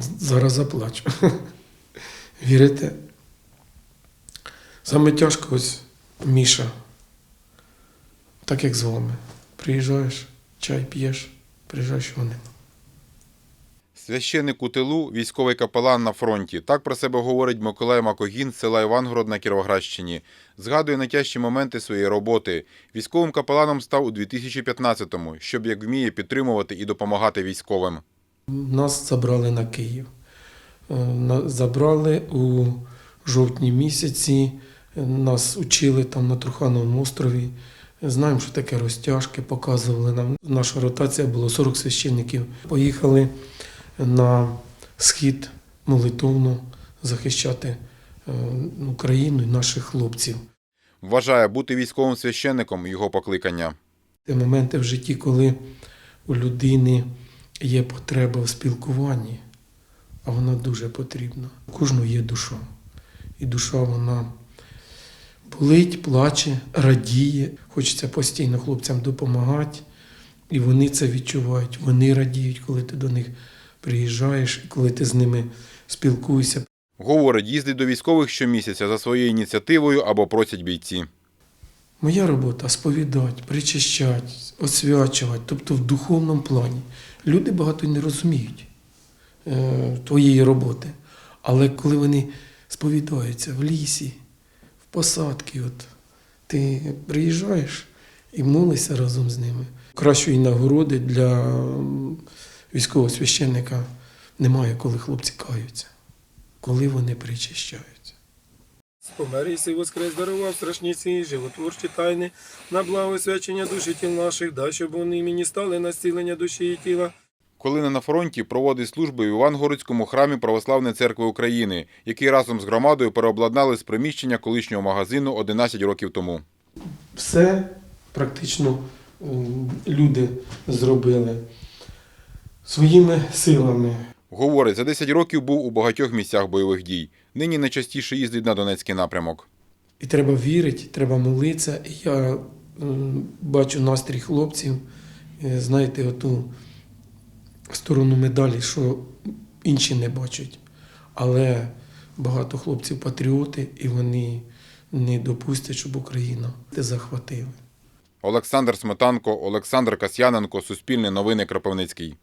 Зараз заплачу. Вірите? Саме тяжко ось Міша. Так як з вами. Приїжджаєш, чай п'єш, приїжджаєш його нема. Священник у тилу, військовий капелан на фронті. Так про себе говорить Миколай Макогін з села Івангород на Кіровоградщині. Згадує найтяжчі моменти своєї роботи. Військовим капеланом став у 2015-му, щоб як вміє підтримувати і допомагати військовим. Нас забрали на Київ. Е, Забрали у жовтні місяці. Нас учили там на Трухановому острові. Знаємо, що таке розтяжки, показували нам. Наша ротація була 40 священників. Поїхали на схід молитовно захищати е, Україну і наших хлопців. Вважає бути військовим священником його покликання. Ті моменти в житті, коли у людини є потреба в спілкуванні, а вона дуже потрібна. У кожного є душа. І душа вона болить, плаче, радіє. Хочеться постійно хлопцям допомагати. І вони це відчувають. Вони радіють, коли ти до них приїжджаєш, і коли ти з ними спілкуєшся. Говорить, їздить до військових щомісяця за своєю ініціативою або просять бійці. Моя робота сповідати, причащати, освячувати, тобто в духовному плані. Люди багато не розуміють е, твоєї роботи. Але коли вони сповідаються в лісі, в посадці, от, ти приїжджаєш і молишся разом з ними. Кращої нагороди для військового священника немає, коли хлопці каються, коли вони причащаються. Помер Ісі воскрес, дарував страшні ці животворчі тайни на благо свячення душі тіл наших, дай, щоб вони мені стали на зцілення душі і тіла. Коли не на фронті, проводить служби в Івангородському храмі Православної церкви України, який разом з громадою переобладнали з приміщення колишнього магазину 11 років тому. Все практично люди зробили своїми силами. Говорить, за 10 років був у багатьох місцях бойових дій. Нині найчастіше їздить на Донецький напрямок. І треба вірити, треба молитися. Я бачу настрій хлопців, е, знаєте, оту сторону медалі, що інші не бачать. Але багато хлопців патріоти, і вони не допустять, щоб Україна те захватила. Олександр Сметанко, Олександр Касьяненко, Суспільне новини Кропивницький.